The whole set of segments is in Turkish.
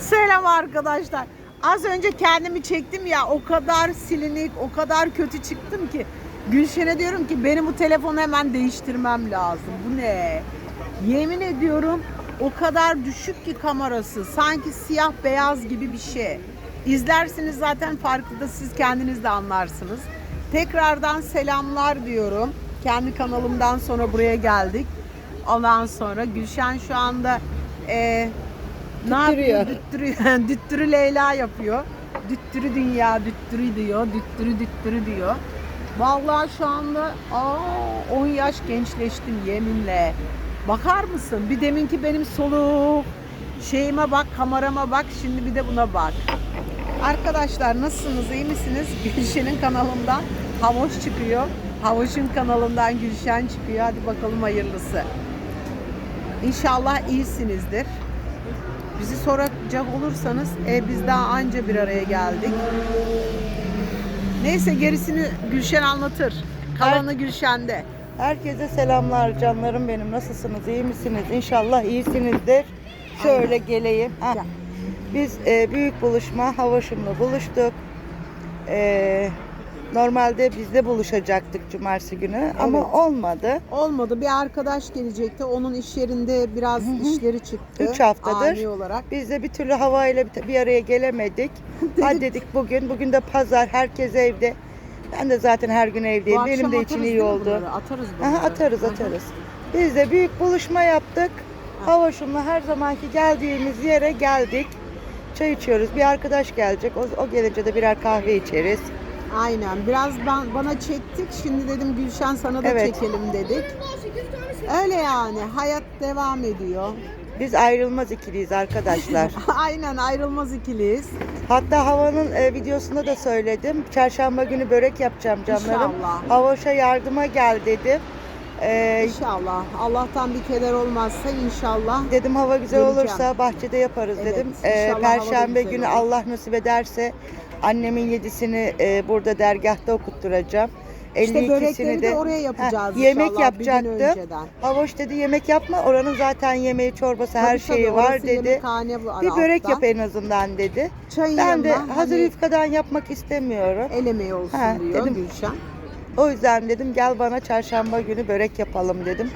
Selam arkadaşlar. Az önce kendimi çektim ya o kadar silinik, o kadar kötü çıktım ki. Gülşen'e diyorum ki benim bu telefonu hemen değiştirmem lazım. Bu ne? Yemin ediyorum o kadar düşük ki kamerası. Sanki siyah beyaz gibi bir şey. İzlersiniz zaten farklı da siz kendiniz de anlarsınız. Tekrardan selamlar diyorum. Kendi kanalımdan sonra buraya geldik. Ondan sonra Gülşen şu anda e, ne yapıyor? Düttürüyor. Düttürü Leyla yapıyor. Düttürü dünya, düttürü diyor, düttürü düttürü diyor. Vallahi şu anda aa, 10 yaş gençleştim yeminle. Bakar mısın? Bir deminki benim soluk şeyime bak, kamerama bak, şimdi bir de buna bak. Arkadaşlar nasılsınız, iyi misiniz? Gülşen'in kanalından Havoş çıkıyor. Havoş'un kanalından Gülşen çıkıyor. Hadi bakalım hayırlısı. İnşallah iyisinizdir. Bizi soracak olursanız e, biz daha anca bir araya geldik. Neyse gerisini Gülşen anlatır. Kalanı Gülşen'de. Herkese selamlar canlarım benim. Nasılsınız? iyi misiniz? İnşallah iyisinizdir. Şöyle geleyim. Gel. Biz e, büyük buluşma Havaşım'la buluştuk. E, normalde bizde buluşacaktık cumartesi günü ama olmadı. Olmadı. Bir arkadaş gelecekti. Onun iş yerinde biraz işleri çıktı. Üç haftadır. Ani olarak. Biz de bir türlü havayla bir, bir araya gelemedik. Hadi dedik bugün. Bugün de pazar. Herkes evde. Ben de zaten her gün evdeyim. Bu Benim akşam de atarız için değil iyi mi oldu. bunları? Atarız bunları. Aha, atarız atarız. Biz de büyük buluşma yaptık. Havaşımla her zamanki geldiğimiz yere geldik. Çay içiyoruz. Bir arkadaş gelecek. O, o gelince de birer kahve içeriz. Aynen. Biraz ben, bana çektik. Şimdi dedim Gülşen sana da Evet. çekelim dedik. Öyle yani. Hayat devam ediyor. Biz ayrılmaz ikiliyiz arkadaşlar. Aynen ayrılmaz ikiliyiz. Hatta havanın e, videosunda da söyledim. Çarşamba günü börek yapacağım canlarım. İnşallah. Havaş'a yardıma gel dedim. E, İnşallah. Allah'tan bir keder olmazsa inşallah. dedim hava güzel Geleceğim. olursa bahçede yaparız Evet, dedim. inşallah E, hava da Perşembe güzel günü olur. Allah nasip ederse annemin yedisini e, burada dergahta okutturacağım. İşte 52'sini börekleri de oraya yapacağız Heh, yemek inşallah bir gün yapacaktım. önceden. Havoş dedi yemek yapma oranın zaten yemeği çorbası her Tabii tabii, şeyi var orası dedi. yemekhane Bir börek alttan. yap en azından dedi. Çayın Ben de yanına hazır hani yufkadan yapmak istemiyorum. el emeği olsun Ha, diyor dedim. Gülşen. O yüzden dedim gel bana çarşamba günü börek yapalım dedim.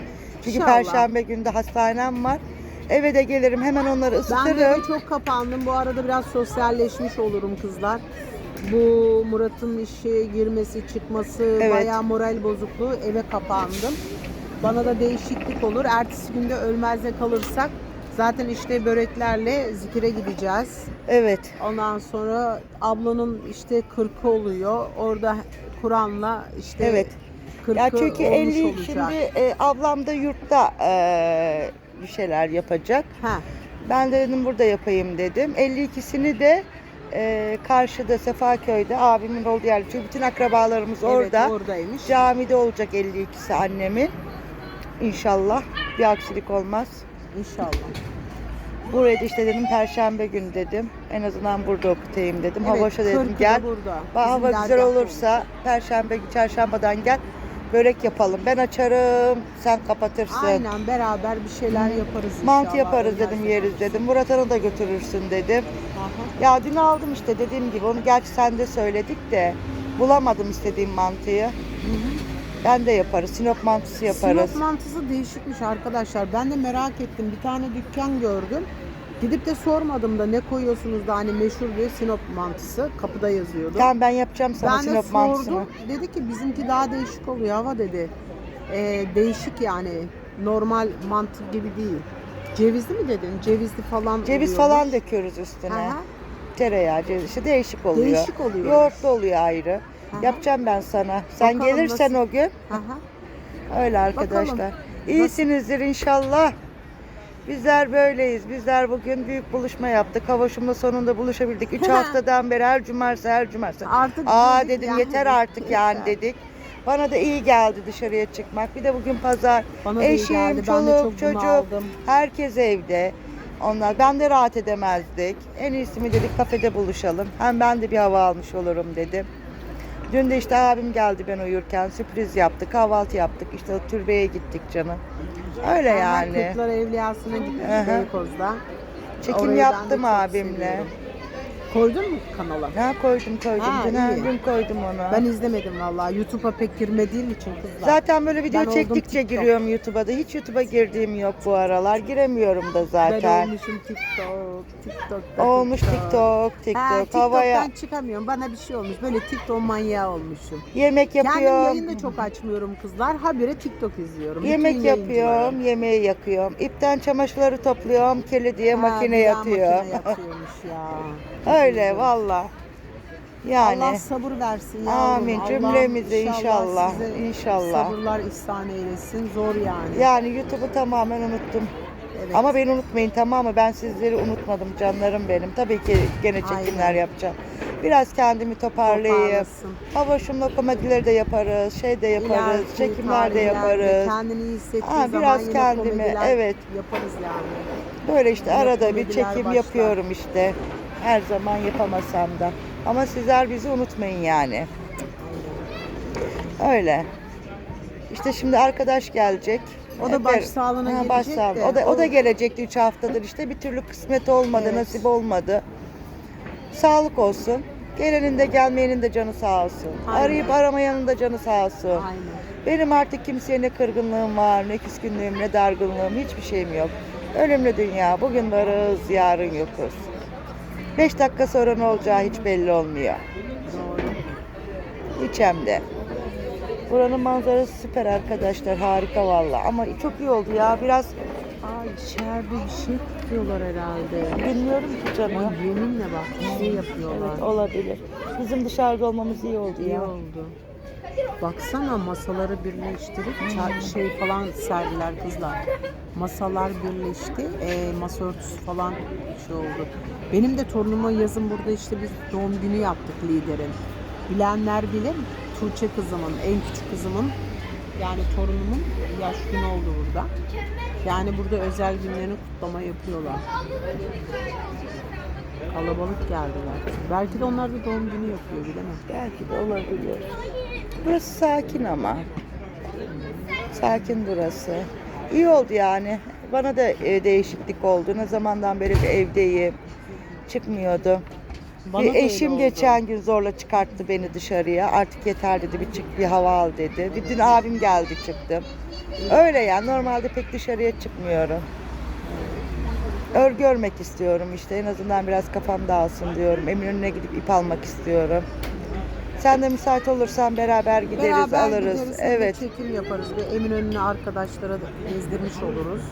Çünkü İnşallah. perşembe günü de hastanem var. Eve de gelirim hemen onları Ben ısıtırım. de eve çok kapandım. Bu arada biraz sosyalleşmiş olurum kızlar. Bu Murat'ın işe girmesi, çıkması, Evet. bayağı moral bozukluğu. Eve kapandım. Bana da değişiklik olur. Ertesi günde ölmezde kalırsak zaten işte böreklerle zikire gideceğiz. Evet. Ondan sonra ablanın işte kırkı oluyor. Orada Kur'an'la işte Evet. kırkı Ya çünkü olmuş 50 olacak. şimdi e, ablam da yurtta e, bir şeyler yapacak. Ha, Ben de dedim burada yapayım dedim. 52'sini de e, karşıda Sefaköy'de abimin olduğu yer. Çünkü bütün akrabalarımız evet, orada. oradaymış. Camide olacak 52'si annemin. İnşallah bir aksilik olmaz. İnşallah. Buraya da işte dedim perşembe günü dedim. En azından burada okutayım dedim. Evet, Havaşa dedim gel. burada. Hava güzel olursa perşembe çarşambadan gel. Börek yapalım. Ben açarım. Sen kapatırsın. Aynen beraber bir şeyler yaparız. Mantı yaparız dedim Ölmezse yeriz dedim. Murat Han'ı da götürürsün dedim. Aha. Ya dün aldım işte dediğim gibi. Onu gerçi sen de söyledik de bulamadım istediğim mantıyı. Ben de yaparız. Sinop mantısı yaparız. Sinop mantısı değişikmiş arkadaşlar. Ben de merak ettim. Bir tane dükkan gördüm. Gidip de sormadım da ne koyuyorsunuz da hani meşhur diye Sinop mantısı. Kapıda yazıyordu. Tamam ben yapacağım sana ben de Sinop sordum. mantısını. Dedi ki bizimki daha değişik oluyor hava dedi. Ee, değişik yani. Normal mantı gibi değil. Cevizli mi dedin? Cevizli falan Ceviz oluyormuş. falan döküyoruz üstüne. Aha. Tereyağı, ceviz işte değişik oluyor. Değişik oluyor. Yoğurtlu oluyor ayrı. Aha. Yapacağım ben sana. Sen Bakalım gelirsen nasıl- o gün Aha. öyle arkadaşlar. Bakalım. İyisinizdir inşallah. Bizler böyleyiz. Bizler bugün büyük buluşma yaptık. Havaşımla sonunda buluşabildik. 3 haftadan beri her cumartesi her cumartesi. Artık Aa dedim yani, yeter artık yani dedik. Bana da iyi geldi dışarıya çıkmak. Bir de bugün pazar. Bana da iyi Eşim, geldi. Ben çoluk, de çok çocuk, bunaldım. herkes evde. Onlar ben de rahat edemezdik. En iyisi mi dedik kafede buluşalım. Hem ben de bir hava almış olurum dedim. Dün de işte abim geldi ben uyurken sürpriz yaptık, kahvaltı yaptık. İşte o türbeye gittik canım. Öyle yani. Kırklar Evliyası'na gittik. Beykoz'da. Çekim Orayı ben de yaptım çok abimle. seviyorum. Koydun mu kanala? Ha koydum koydum. Ha, Dün her iyi. gün koydum onu. Ben izlemedim vallahi. YouTube'a pek girmediğim için kızlar. Zaten böyle video Ben oldum çektikçe TikTok. giriyorum YouTube'a da. Hiç YouTube'a girdiğim yok bu aralar. Giremiyorum da ben zaten. olmuşum TikTok, TikTok'ta Olmuş TikTok, TikTok, Ha, TikTok'tan havaya çıkamıyorum. Bana bir şey olmuş. Böyle TikTok manyağı olmuşum. yemek Kendim yapıyorum. yayın da çok açmıyorum kızlar. Habire TikTok izliyorum. Bütün Yemek yayıncıları. yapıyorum, yemeği yakıyorum. İpten çamaşırları topluyorum, keli diye Ha, makine bir daha yatıyor. Makine yatıyormuş ya. Öyle valla. Yani Allah sabır versin yavrum. Amin. Allah Cümlemize inşallah, size inşallah. Sabırlar ihsan eylesin. Zor yani. yani YouTube'u tamamen unuttum. Evet. Ama beni unutmayın tamam mı? Ben sizleri unutmadım canlarım benim. Tabii ki gene çekimler Aynen. yapacağım. Biraz kendimi toparlayayım. Toparlasın. Havaşımla komedileri de yaparız, şey de yaparız, İleriki çekimler de yaparız. Kendini iyi hissettiği Ha, zaman biraz yine kendimi, evet. yaparız yani. Böyle işte arada bir çekim başlar. yapıyorum işte. Her zaman yapamasam da. Ama sizler bizi unutmayın yani. Öyle. İşte şimdi arkadaş gelecek. O da Hep baş sağlığına gelecek baş sağlığı. de, O da o da gelecekti 3 haftadır işte. Bir türlü kısmet olmadı, Evet. nasip olmadı. Sağlık olsun. Gelenin de gelmeyenin de canı sağ olsun. Aynen. Arayıp aramayanın da canı sağ olsun. Aynen. Benim artık kimseye ne kırgınlığım var, ne küskünlüğüm, ne dargınlığım, hiçbir şeyim yok. Ölümlü dünya, bugün varız, yarın yokuz. Beş dakika sonra ne olacağı hiç belli olmuyor. Hiç hem de. Buranın manzarası süper arkadaşlar, harika valla. Ama çok iyi oldu ya, biraz Ay içeride bir şey tutuyorlar herhalde. bilmiyorum ki canım. Ay yeminle bak bir şey yapıyorlar. Evet, olabilir. Bizim dışarıda olmamız iyi oldu İyi ya. oldu. Baksana masaları birleştirip ça- şey falan serdiler kızlar. Masalar birleşti. E, masa örtüsü falan şey oldu. Benim de torunuma yazın burada işte biz doğum günü yaptık liderin. Bilenler bilir. Tuğçe kızımın, en küçük kızımın yani torunumun yaş günü oldu burada. Yani burada özel günlerini kutlama yapıyorlar. Kalabalık geldiler. Belki de onlar da doğum günü yapıyor bilemem. Belki de olabilir. Burası sakin ama. Sakin burası. İyi oldu yani. Bana da e, değişiklik oldu. Ne zamandan beri bir evdeyim. Çıkmıyordu. Bana bir eşim geçen gün zorla çıkarttı beni dışarıya. Artık yeter dedi bir çık bir hava al dedi. Bir dün abim geldi çıktım. Öyle yani normalde pek dışarıya çıkmıyorum. Örgü örmek istiyorum işte en azından biraz kafam dağılsın diyorum. Eminönü'ne gidip ip almak istiyorum. Sen de müsait olursan beraber gideriz Beraber alırız. gideriz, hem de evet. çekim yaparız ve Eminönü'nü arkadaşlara da gezdirmiş oluruz.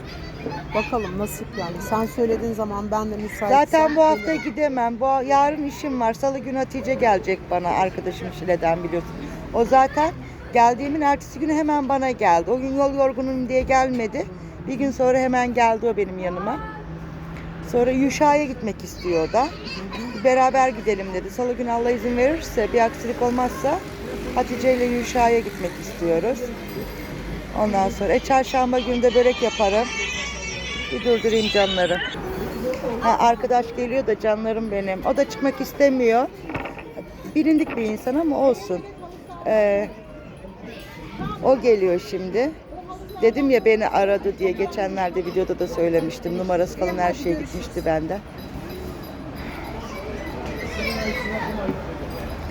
Bakalım nasip yani. Sen söylediğin zaman ben de müsaitsem Zaten bu hafta gelirim. gidemem. Bu yarın işim var. Salı günü Hatice gelecek bana arkadaşım Şile'den biliyorsun. O zaten geldiğimin ertesi günü hemen bana geldi. O gün yol yorgunum diye gelmedi. Bir gün sonra hemen geldi o benim yanıma. Sonra Yuşa'ya gitmek istiyor da. Beraber gidelim dedi. Salı günü Allah izin verirse bir aksilik olmazsa Hatice ile Yuşa'ya gitmek istiyoruz. Ondan sonra e, çarşamba günü börek yaparım. Bir durdurayım canlarım. Ha, arkadaş geliyor da canlarım benim. O da çıkmak istemiyor. Bilindik bir insan ama olsun. Ee, o geliyor şimdi. Dedim ya beni aradı diye geçenlerde videoda da söylemiştim. Numarası falan her şey gitmişti benden.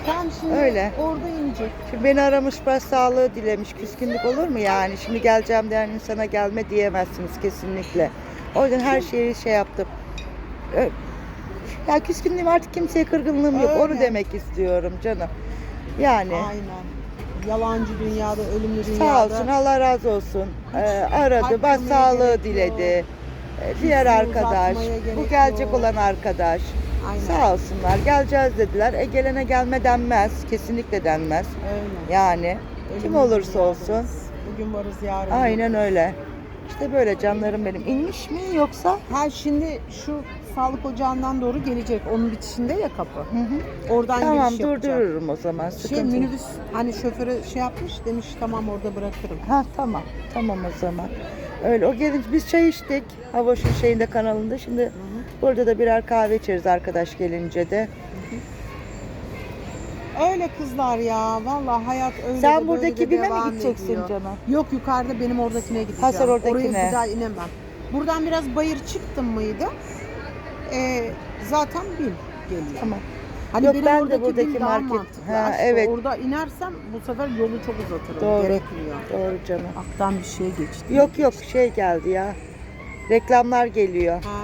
Tamam şimdi Öyle. orada inecek. Şimdi beni aramış baş sağlığı dilemiş. Küskünlük olur mu yani? Şimdi geleceğim diyen insana gelme diyemezsiniz kesinlikle. O yüzden her şeyi şey yaptım. Ö- Ya küskünlüğüm artık kimseye kırgınlığım yok. Onu Öyle. demek istiyorum canım. Yani Aynen. Yalancı dünyada, ölümlü sağ dünyada. olsun Allah razı olsun. Ee, aradı, kırmaya sağlığı diledi. Ee, Diğer Yüzünü arkadaş, uzatmaya gerek bu gelecek yok. olan arkadaş. Aynen. Sağ olsunlar. Geleceğiz dediler. E gelene gelme denmez. Kesinlikle denmez. Öyle. Yani kim Ölümlü olursa dünyadayız. olsun. Bugün varız yarın. Aynen öyle. İşte böyle canlarım benim. İnmiş mi yoksa? Ha şimdi şu sağlık ocağından doğru gelecek. Onun bitişinde ya kapı. Hı hı. Oradan Tamam giriş yapacak. durdururum o zaman. Şey Sıkıntı yok. minibüs hani şoförü şey yapmış demiş tamam orada bırakırım. Ha tamam. Tamam o zaman. Öyle o gelince biz çay içtik. Havoş'un şeyinde kanalında. Şimdi burada da birer kahve içeriz arkadaş gelince de. Öyle kızlar ya. Vallahi hayat öyle de Sen böyle buradaki de birine mi devam gideceksin ediyor. canım? Yok yukarıda benim oradakine gideceğim. Ha, sen oradakine. Oraya bir daha inemem. Buradan biraz bayır çıktım mıydı? E, zaten bin geliyor. Tamam. Hani Yok, benim ben de buradaki bin daha market- mantıklı. Ha, evet. Orada inersem bu sefer yolu çok uzatırım. Doğru. Gerekmiyor. Doğru canım. Aktan bir şey geçti. Yok yok şey geldi ya. Reklamlar geliyor. Ha.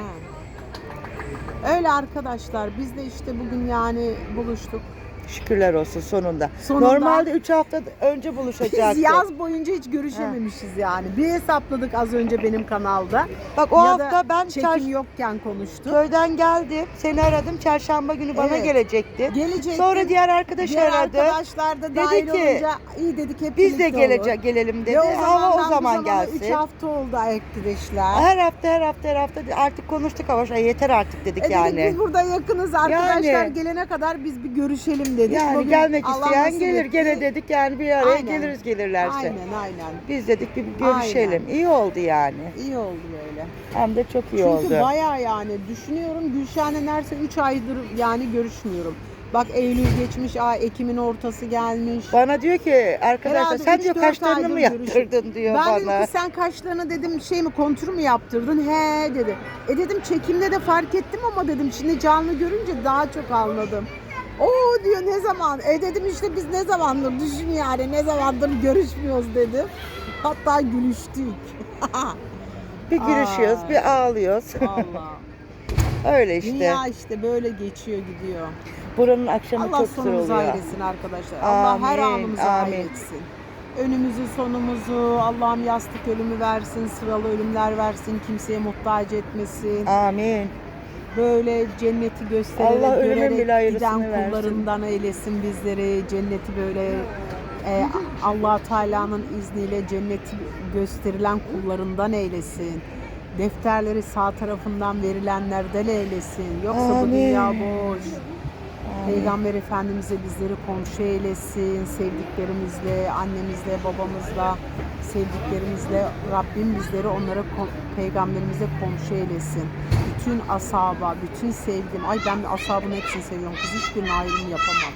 Öyle arkadaşlar biz de işte bugün yani buluştuk. Şükürler olsun sonunda. Sonunda. Normalde 3 hafta önce Biz buluşacaktık. yaz boyunca hiç görüşememişiz yani. Bir hesapladık az önce benim kanalda. Bak o Ya da hafta ben çekim çarş- yokken konuştuk. köyden geldim. Seni aradım. Çarşamba günü bana Evet. gelecekti. Gelecek. Sonra diğer arkadaş diğer aradı. arkadaşlar da Dedi dahil ki, olunca iyi dedik hep Biz de birlikte olur. gelelim dedi. Ve o Hava o zaman gelsin. 3 hafta oldu arkadaşlar. Her hafta her hafta her hafta artık konuştuk ama şey, yeter artık dedik E dedik yani. biz burada yakınız arkadaşlar Yani. gelene kadar biz bir görüşelim dedik. Yani Bugün gelmek Allah isteyen nasip gelir. etti. Gene dedik yani bir araya Aynen. geliriz gelirlerse. Aynen aynen. Biz dedik bir bir görüşelim. Aynen. İyi oldu yani. İyi oldu böyle. Hem de çok iyi Çünkü oldu. bayağı yani düşünüyorum Gülşen'le neredeyse 3 aydır yani görüşmüyorum. Bak Eylül geçmiş, ay Ekim'in ortası gelmiş. Bana diyor ki arkadaşlar Herhalde sen üç, diyor dört kaşlarını aydır mı yaptırdın diyor ben bana. dedim ki sen kaşlarını dedim şey mi kontur mu yaptırdın? He dedi. E dedim çekimde de fark ettim ama dedim şimdi canlı görünce daha çok anladım. Oo diyor ne zaman? E dedim işte biz ne zamandır düşün yani ne zamandır görüşmüyoruz dedim. Hatta gülüştük. Bir gülüşüyoruz, Ay. bir ağlıyoruz. Allah. Öyle işte. Dünya işte böyle geçiyor gidiyor. Buranın akşamı Allah çok güzel sonumuzu oluyor. hayretsin arkadaşlar. Allah her Amin, anımızı amin. hayretsin. Önümüzü sonumuzu Allah'ım yastık ölümü versin, sıralı ölümler versin, kimseye muhtaç etmesin. Amin. Böyle cenneti göstererek, Allah görerek giden versin. kullarından eylesin bizleri. Cenneti böyle e, allah Teala'nın izniyle cenneti gösterilen kullarından eylesin. Defterleri sağ tarafından verilenlerden eylesin. Yoksa bu Amin. dünya boş. Peygamber Efendimiz'e bizleri komşu eylesin. Sevdiklerimizle, annemizle, babamızla, sevdiklerimizle Rabbim bizleri onlara peygamberimize komşu eylesin. Bütün asaba, bütün sevdim. Ay ben asabın hepsini seviyorum. Kız hiçbirine ayrım yapamam.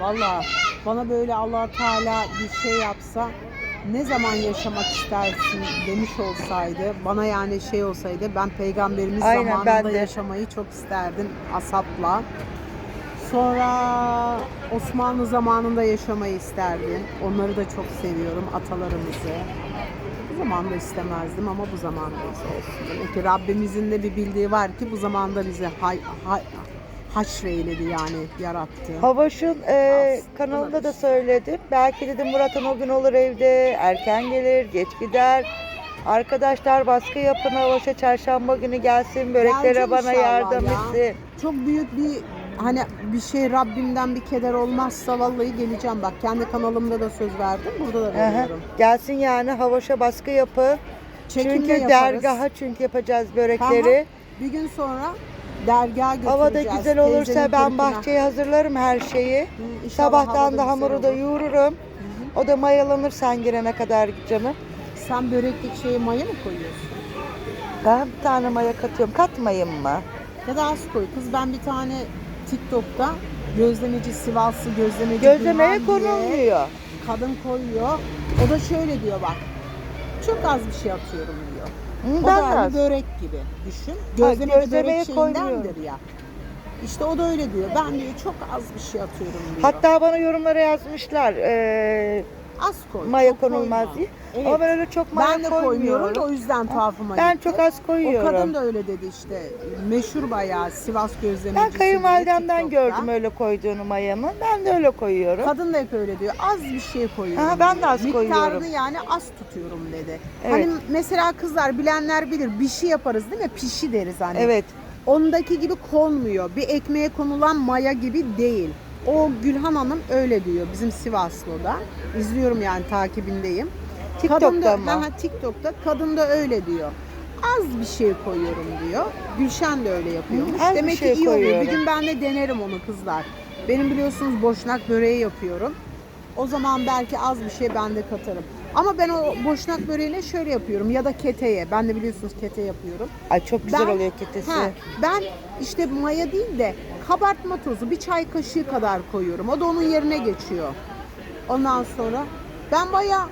Valla bana böyle allah Teala bir şey yapsa ne zaman yaşamak istersin demiş olsaydı bana yani şey olsaydı ben peygamberimiz Aynen, zamanında ben de. yaşamayı çok isterdim asapla. Sonra Osmanlı zamanında yaşamayı isterdim. Onları da çok seviyorum atalarımızı. Zamanda istemezdim ama bu zamanda olsun. Demek ki Rabbimizin de bir bildiği var ki bu zamanda bizi hay, hay, haşreyledi yani yarattı. Havaş'ın e, kanalında da söyledim. Belki dedim Murat'ın o gün olur evde. Erken gelir, geç gider. Arkadaşlar baskı yapın Havaş'a çarşamba günü gelsin. Böreklere bana inşallah yardım ya. etsin. Çok büyük bir hani bir şey Rabbimden bir keder olmazsa vallahi geleceğim bak kendi kanalımda da söz verdim burada da Aha. veriyorum. Gelsin yani Havaş'a baskı yapın. Çekim de çünkü yaparız. dergaha çünkü yapacağız börekleri. Bir gün sonra dergaha götüreceğiz. Hava da güzel olursa teyzenin ben kırkına. bahçeyi hazırlarım her şeyi. Hı, inşallah hava Sabahtan da hamuru da olur. yoğururum. O da mayalanır sen girene kadar canım. Sen böreklik şeye maya mı koyuyorsun? Ben bir tane maya katıyorum. Katmayayım mı? Ya da az koy. Kız ben bir tane TikTok'ta gözlemeci Sivaslı gözlemeci Gözlemeye Gülhan diye konulmuyor. kadın koyuyor. O da şöyle diyor bak. Çok az bir şey atıyorum diyor. O da de hani az. börek gibi düşün. Gözleme de gözlemeye börek şeyindendir koymuyorum. ya. İşte o da öyle diyor. Ben diyor çok az bir şey atıyorum diyor. Hatta bana yorumlara yazmışlar. eee, az koy. maya çok konulmaz koyma. diye. Evet. Ama ben öyle çok maya ben de koymuyorum koymuyorum. da o yüzden tuhafıma Ben gitti. çok az O koyuyorum. kadın da öyle dedi işte. Meşhur bayağı Sivas gözlemecisi. Ben kayınvalidemden gördüm öyle koyduğunu mayamı. Ben de öyle koyuyorum. Kadın da hep öyle diyor. Az bir şey koyuyorum. Ha, ben de az Miktarını koyuyorum. yani az tutuyorum dedi. Evet. Hani mesela kızlar bilenler bilir. Bir şey yaparız değil mi? Pişi deriz hani. Evet. Ondaki gibi konmuyor. Bir ekmeğe konulan maya gibi değil. O Gülhan Hanım öyle diyor bizim Sivaslı'da. İzliyorum yani takibindeyim. TikTok'ta kadın da, mı? Ha, TikTok'ta kadın da öyle diyor. Az bir şey koyuyorum diyor. Gülşen de öyle yapıyormuş. Hı, az bir Demek şey ki iyi oluyor. Bir koyuyorum. gün ben de denerim onu kızlar. Benim biliyorsunuz boşnak böreği yapıyorum. O zaman belki az bir şey ben de katarım. Ama ben o boşnak böreğine şöyle yapıyorum ya da keteye. Ben de biliyorsunuz kete yapıyorum. Ay çok güzel Ben- oluyor ketesi. Ha, ben işte maya değil de kabartma tozu bir çay kaşığı kadar koyuyorum. O da onun yerine geçiyor. Ondan sonra ben baya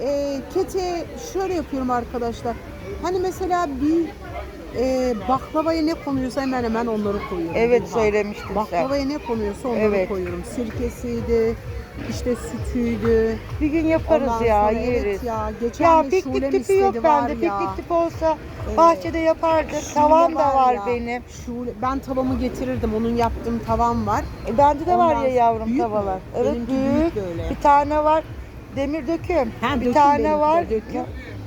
e, kete şöyle yapıyorum arkadaşlar. Hani mesela bir e, baklavaya ne konuyorsa hemen hemen onları koyuyorum. Evet Gülhan. söylemiştin sen. Baklavaya ne konuyorsa onları Evet. koyuyorum. Sirkesiydi, işte sütüydü. Bir gün yaparız Ondan ya sonra yeriz. Evet ya, geçen Ya de piknik Şulem tipi yok var bende. ya. Piknik tipi olsa Evet. bahçede yapardık. Şule Tavam da var ya, benim. Şule, ben tavamı getirirdim. Onun yaptığım tavam var. E, bende de var Ondan ya yavrum büyük mü? tavalar. Evet Benimki büyük. büyük böyle. Bir tane var demir döküm. Ha, bir döküm tane benimki de, var döküm.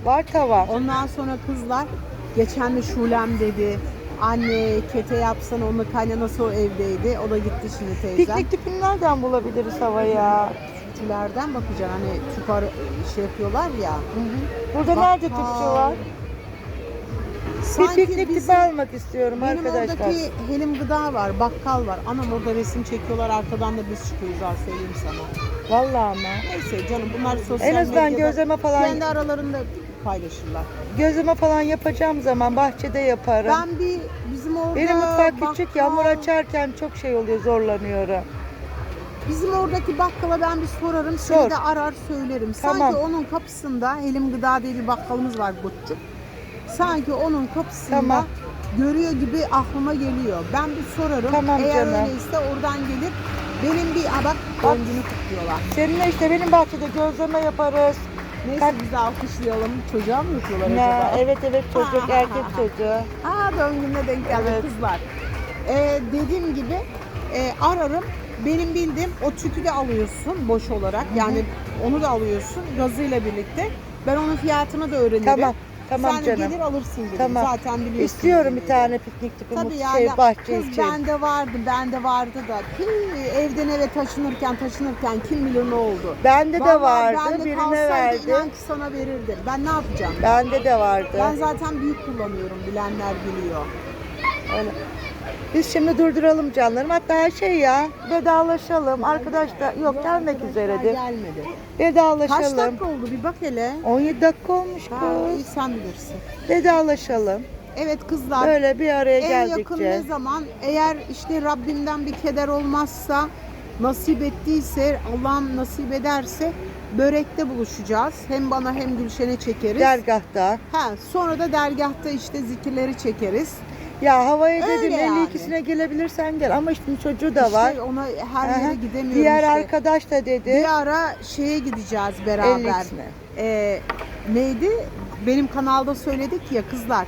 var tava. Ondan sonra kızlar geçen de Şulem dedi. Anne kete yapsana onun kaynanası o evdeydi. O da gitti şimdi teyzem. Piknik tipini nereden bulabiliriz havaya? Tüpçülerden bakacaksın hani tüp ar- şey yapıyorlar ya. Burada nerede tüpçü var? Bir Sanki piknik bizim- tipi almak istiyorum Benim arkadaşlar. oradaki Helim Gıda var, bakkal var. Anam orada resim çekiyorlar, arkadan da biz çıkıyoruz ha söyleyeyim sana. Vallahi ama. Neyse canım bunlar sosyal En azından medyada gözleme falan kendi aralarında paylaşırlar. gözleme falan yapacağım zaman bahçede yaparım. Ben bir bizim orada Benim mutfak küçük bakkal- yağmur açarken çok şey oluyor zorlanıyorum. Bizim oradaki bakkala ben bir sorarım, Sor. seni de arar söylerim. Tamam. Sanki onun kapısında Helim Gıda diye bir bakkalımız var Gutçuk. Sanki onun kapısında Tamam. görüyor gibi aklıma geliyor. Ben bir sorarım. Tamam Eğer canım. öyleyse oradan gelir. Benim bir ha bak Bak. günü kutluyorlar. Seninle işte benim bahçede gözleme yaparız. Neyse Kaç- biz de alkışlayalım. Çocuğa mı yapıyorlar Ne, acaba? evet evet çocuk erkek çocuğu. Aa doğum gününe denk geldi Evet. kızlar. Ee, dediğim gibi e, ararım. Benim bildiğim o tüpü de alıyorsun boş olarak. Yani onu da alıyorsun gazıyla birlikte. Ben onun fiyatını da öğrenirim. Tamam tamam Sen canım. gelir alırsın gibi. Tamam. Zaten biliyorsun. İstiyorum bir tane piknik tipi Tabii mut- ya. şey, bahçe kız için. bende vardı, bende vardı da. Pii, evden eve taşınırken taşınırken kim bilir ne oldu. Bende de Vallahi vardı bende birine kalsaydı verdim. inan ki sana verirdim. Ben ne yapacağım? Bende de vardı. Ben zaten büyük kullanıyorum. Bilenler biliyor. Öyle. Biz şimdi durduralım canlarım. Hatta şey ya vedalaşalım. Arkadaşlar yok gelmek üzeredir. Gelmedi. Kaç Vedalaşalım. dakika oldu bir bak hele. 17 dakika olmuş Ha, iyi kız. sen bilirsin. Vedalaşalım. Evet kızlar. Böyle bir araya en yakın geldikçe. ne zaman eğer işte Rabbimden bir keder olmazsa nasip ettiyse Allah'ım nasip ederse börekte buluşacağız. Hem bana hem Gülşen'e çekeriz. Dergahta. ha, sonra da dergahta işte zikirleri çekeriz. Ya havaya Öyle dedim yani. 52'sine gelebilirsen gel ama işte çocuğu da var. İşte ona her Aha. yere gidemiyorum Diğer işte. arkadaş da dedi. Bir ara şeye gideceğiz beraber. 50'sine. Ee, neydi? Benim kanalda söyledik ya kızlar.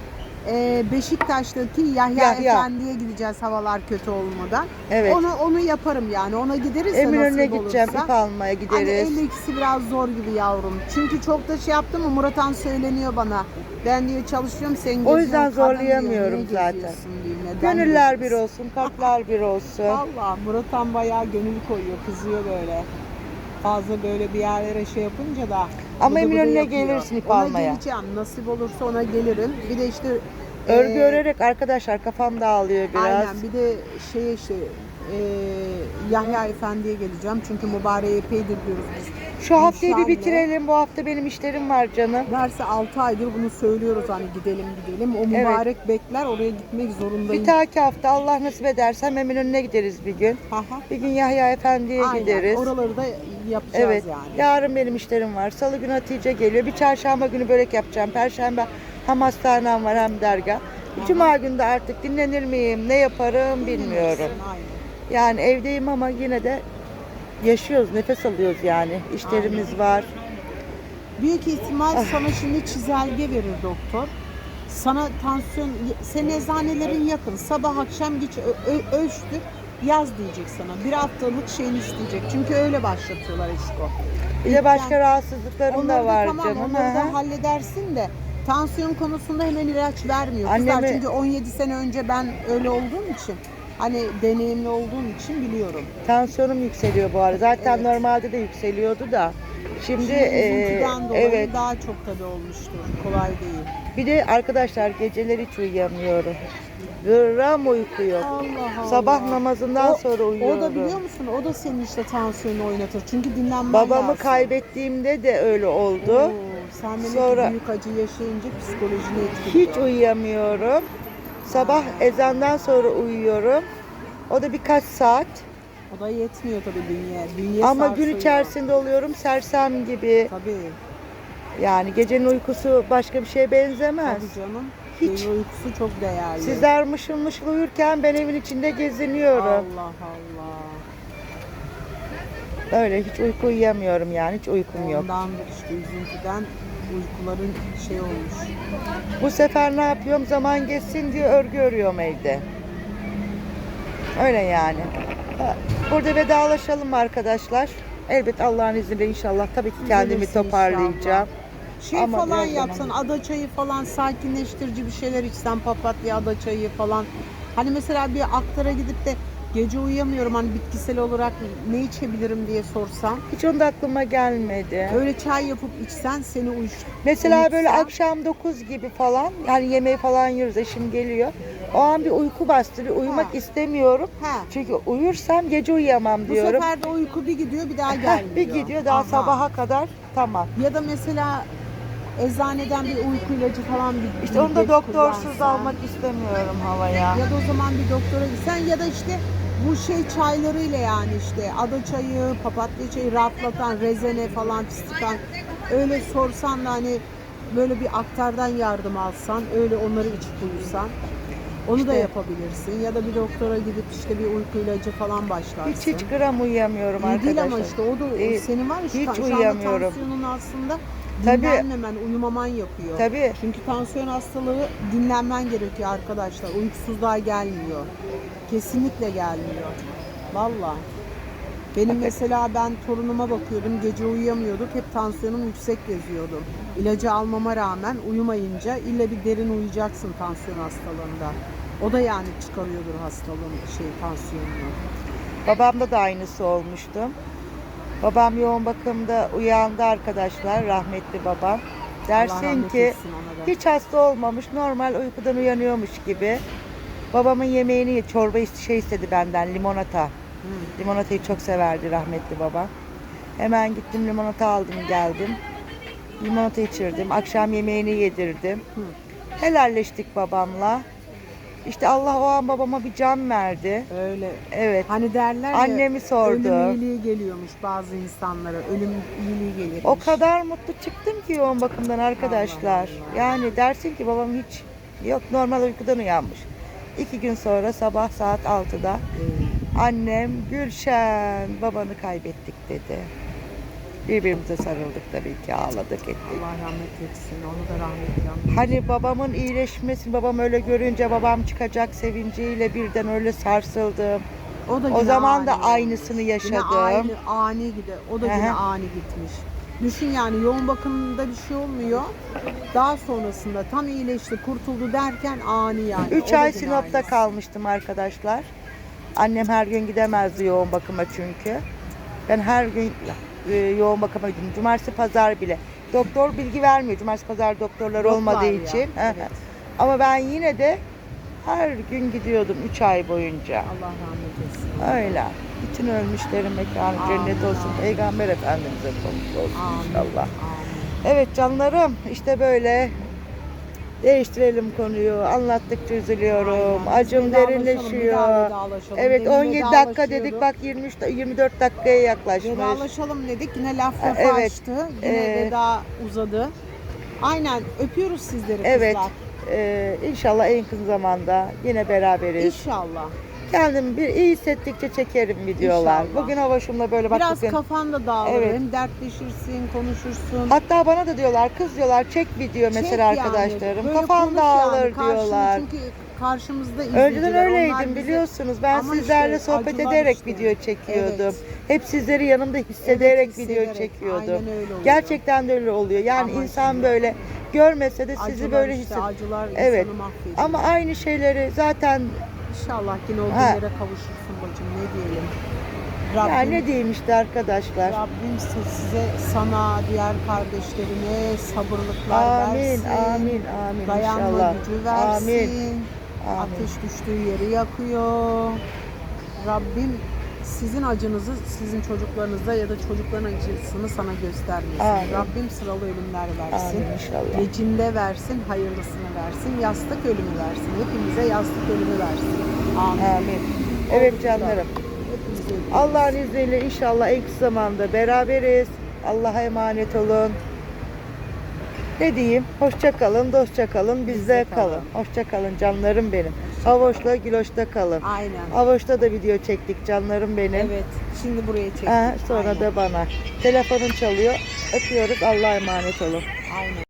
Ee, Beşiktaş'taki Yahya, Yahya. Efendi'ye gideceğiz havalar kötü olmadan. Evet. Onu onu yaparım yani. Ona gideriz de Eminönü'ne nasip gideceğim. olursa. ip almaya Hani gideriz. 52'si biraz zor gibi yavrum. Çünkü çok da şey yaptım mı Murat Han söyleniyor bana. Ben diyor çalışıyorum sen geziyorsun. O yüzden kadın diyor, zorlayamıyorum niye zaten. geziyorsun diyor, neden Gönüller bir geziyorsun? olsun, kalpler bir olsun. Valla Murat Han bayağı gönül koyuyor, kızıyor böyle. Fazla böyle bir yerlere şey yapınca da. Ama bıdı bıdı Eminönü'ne yapıyor. gelirsin ip ona almaya. geleceğim. Nasip olursa ona gelirim. Bir de işte Örgü e, örerek arkadaşlar kafam dağılıyor biraz. Aynen bir de şey işte e, Yahya Efendi'ye geleceğim. Çünkü mübareği epeydir diyoruz biz. Şu haftayı bir bitirelim. Bu hafta benim işlerim var canım. Derse 6 aydır bunu söylüyoruz hani gidelim gidelim. O mübarek bekler oraya gitmek zorundayım. Bir dahaki hafta Allah nasip ederse hem Eminönü'ne gideriz bir gün. Aha. Bir gün Yahya Efendi'ye Aynen. gideriz. Oraları da yapacağız Evet. yani. Yarın benim işlerim var. Salı günü Hatice geliyor. Bir çarşamba günü börek yapacağım. Perşembe hem hastanem var hem dergah. Cuma günü de artık dinlenir miyim, ne yaparım bilmiyorum. Aynen. Yani evdeyim ama yine de yaşıyoruz, nefes alıyoruz yani. İşlerimiz var. Büyük ihtimal Ah. sana şimdi çizelge verir doktor. Sana tansiyon, senin eczanelerin yakın. Sabah akşam geç ö- ö- ölçtür. Yaz diyecek sana. Bir haftalık şeyini isteyecek. Çünkü öyle başlatıyorlar Eşko. Bir de başka rahatsızlıklarım da var tamam, canım. Onları da halledersin de tansiyon konusunda hemen ilaç vermiyor. Kızlar çünkü 17 sene önce ben öyle olduğum için hani deneyimli olduğum için biliyorum. Tansiyonum yükseliyor bu arada. Zaten Evet. normalde de yükseliyordu da. Şimdi, Şimdi e, üzüntüden dolayı evet. daha çok tabii olmuştur. Kolay değil. Bir de arkadaşlar geceleri hiç uyuyamıyorum. Gram uyku yok. Allah Allah. Sabah namazından O- sonra uyuyorum. O da biliyor musun? O da senin işte tansiyonu oynatır. Çünkü dinlenmen Babamı lazım. kaybettiğimde de öyle oldu. Oo, sen demek ki Sonra- büyük acı yaşayınca psikolojini etkiliyor. Hiç uyuyamıyorum. Sabah ezandan sonra uyuyorum. O da birkaç saat. O da yetmiyor tabii bünye. Bünye Ama gün sarsıyor. içerisinde oluyorum sersem gibi. Tabii. Yani gecenin uykusu başka bir şeye benzemez. Tabii canım. Hiç. Gece uykusu çok değerli. Sizler mışıl mışıl uyurken ben evin içinde geziniyorum. Allah Allah. Öyle hiç uyku uyuyamıyorum yani hiç uykum yok. Ondandır işte üzüntüden uykuların şey olmuş. Bu sefer ne yapıyorum zaman geçsin diye örgü örüyorum evde. Öyle yani. Burada vedalaşalım arkadaşlar. Elbet Allah'ın izniyle inşallah tabii ki kendimi toparlayacağım. Şey Ama falan biraz yapsan, ada çayı falan sakinleştirici bir şeyler içsen, papatya ada çayı falan. Hani mesela bir aktara gidip de gece uyuyamıyorum hani bitkisel olarak ne içebilirim diye sorsam. Hiç onda aklıma gelmedi. Öyle çay yapıp içsen seni uyuş. Mesela böyle uyutsa- akşam 9 gibi falan yani yemeği falan yiyoruz eşim geliyor. O an bir uyku bastı bir uyumak Ha. istemiyorum. Ha. Çünkü uyursam gece uyuyamam Bu diyorum. sefer de uyku bir gidiyor bir daha gelmiyor. bir gidiyor daha Aha. sabaha kadar tamam. Ya da mesela eczaneden bir uyku ilacı falan bir İşte onu da doktorsuz kullansan. almak istemiyorum havaya. Ya da o zaman bir doktora gitsen ya da işte bu şey çaylarıyla yani işte ada çayı, papatya çayı rahatlatan, rezene falan fistikten öyle sorsan da hani böyle bir aktardan yardım alsan öyle onları içip uyusan onu da İşte- yapabilirsin ya da bir doktora gidip işte bir uyku ilacı falan başlarsın. Hiç hiç gram uyuyamıyorum arkadaşlar. değil ama işte o da Değil. senin var ya şu Hiç ta- şu anda uyuyamıyorum. tansiyonun aslında. Dinlenmemen, uyumaman yapıyor. Tabii. Çünkü tansiyon hastalığı dinlenmen gerekiyor arkadaşlar. Uykusuzluğa gelmiyor. Kesinlikle gelmiyor. Valla. Benim mesela ben torunuma bakıyordum. Gece uyuyamıyorduk. Hep tansiyonum yüksek geziyordum. İlacı almama rağmen uyumayınca illa bir derin uyuyacaksın tansiyon hastalığında. O da yani çıkarıyordur hastalığın şey tansiyonunu. Babamda da aynısı olmuştu. Babam yoğun bakımda uyandı arkadaşlar rahmetli babam. Dersin ki hiç hasta olmamış normal uykudan uyanıyormuş gibi. Babamın yemeğini ye- çorba şey istedi benden limonata. Hı. Limonatayı çok severdi rahmetli baba. Hemen gittim limonata aldım geldim. Limonata içirdim. Akşam yemeğini yedirdim. Hı. Helalleştik babamla. İşte Allah o an babama bir can verdi. Öyle. Evet. Hani derler ya Annemi sordu. ölüm iyiliği geliyormuş bazı insanlara. Ölüm iyiliği gelirmiş. O kadar mutlu çıktım ki yoğun bakımdan arkadaşlar. Allah Allah. Yani dersin ki babam hiç yok normal uykudan uyanmış. İki gün sonra sabah saat 6'da Ee, annem Gülşen babanı kaybettik dedi. Birbirimize sarıldık tabii ki ağladık ettik. Allah rahmet etsin. Onu da rahmetle anın. Hani babamın iyileşmesi, babam öyle görünce babam çıkacak sevinciyle birden öyle sarsıldım. O da O yine zaman da ani. aynısını Yine yaşadım. aynı, ani gider. O da yine ani gitmiş. Düşün yani yoğun bakımda bir şey olmuyor. Daha sonrasında tam iyileşti, kurtuldu derken ani yani. O 3 da ay yine Sinop'ta aynısı. kalmıştım arkadaşlar. Annem her gün gidemezdi yoğun bakıma çünkü. Ben her gün e, yoğun bakıma gidiyorum. Cumartesi pazar bile. Doktor bilgi vermiyor. Cumartesi pazar doktorlar Yoklar olmadığı ya, için. evet. Ama ben yine de her gün gidiyordum 3 ay boyunca. Allah rahmet etsin. Öyle. Bütün ölmüşlerin mekanı Amin, cennet olsun. Peygamber Efendimiz'e komşu olsun Amin. inşallah. Amin. Evet canlarım işte böyle değiştirelim konuyu. Anlattıkça üzülüyorum. Aynen. Acım bir derinleşiyor. daha vedalaşalım. Evet Demin 17 dakika dedik bak 23 da- 24 dakikaya yaklaşmış. Vedalaşalım dedik. Yine laf lafa evet. açtı. Yine Ee, veda uzadı. Aynen. Öpüyoruz sizleri Evet. kızlar. Ee, inşallah en kısa zamanda yine beraberiz. İnşallah. Kendimi bir iyi hissettikçe çekerim videolar. İnşallah. Bugün havaşımla böyle bak Biraz bugün. kafan da dağılır. Evet. Hem dertleşirsin, konuşursun. Hatta bana da diyorlar kız diyorlar çek video Çek mesela yani, arkadaşlarım. böyle Kafan konuş dağılır yani. Karşını- diyorlar. Çünkü karşımızda izleyiciler. Önceden onlar öyleydim bizi- biliyorsunuz. Ben Ama sizlerle işte sohbet acılar ederek işte. video çekiyordum. Evet. Hep sizleri yanımda hissederek Evet, video hissederek. çekiyordum. Aynen öyle oluyor. Gerçekten de öyle oluyor. Yani Ama insan şimdi- böyle görmese de sizi Acılar böyle işte, hissediyor. acılar Evet. insanı mahvediyor. Ama aynı şeyleri zaten İnşallah yine o Ha. kavuşursun bacım ne diyelim. Rabbim, yani ne diyeyim işte arkadaşlar. Rabbim size, sana, diğer kardeşlerine sabırlıklar Amin, versin. amin, amin Dayanma inşallah. gücü versin. Amin. Amin. Ateş düştüğü yeri yakıyor. Rabbim sizin acınızı sizin çocuklarınızda ya da çocukların acısını sana göstermesin. Amin. Rabbim sıralı ölümler versin. Amin inşallah. Gecinde versin, hayırlısını versin, yastık ölümü versin. Hepimize yastık ölümü versin. Amin. Amin. Evet canlarım. Allah'ın izniyle inşallah en kısa zamanda beraberiz. Allah'a emanet olun. Ne diyeyim? Hoşça kalın, dostça kalın, bizde kalın. kalın. Hoşça kalın canlarım benim. Havoşla, Güloş'ta kalın. Aynen. Havoş'ta da video çektik canlarım benim. Evet. Şimdi buraya çektik. Ha, sonra Aynen. da bana. Telefonun çalıyor. Öpüyoruz. Allah'a emanet olun. Aynen.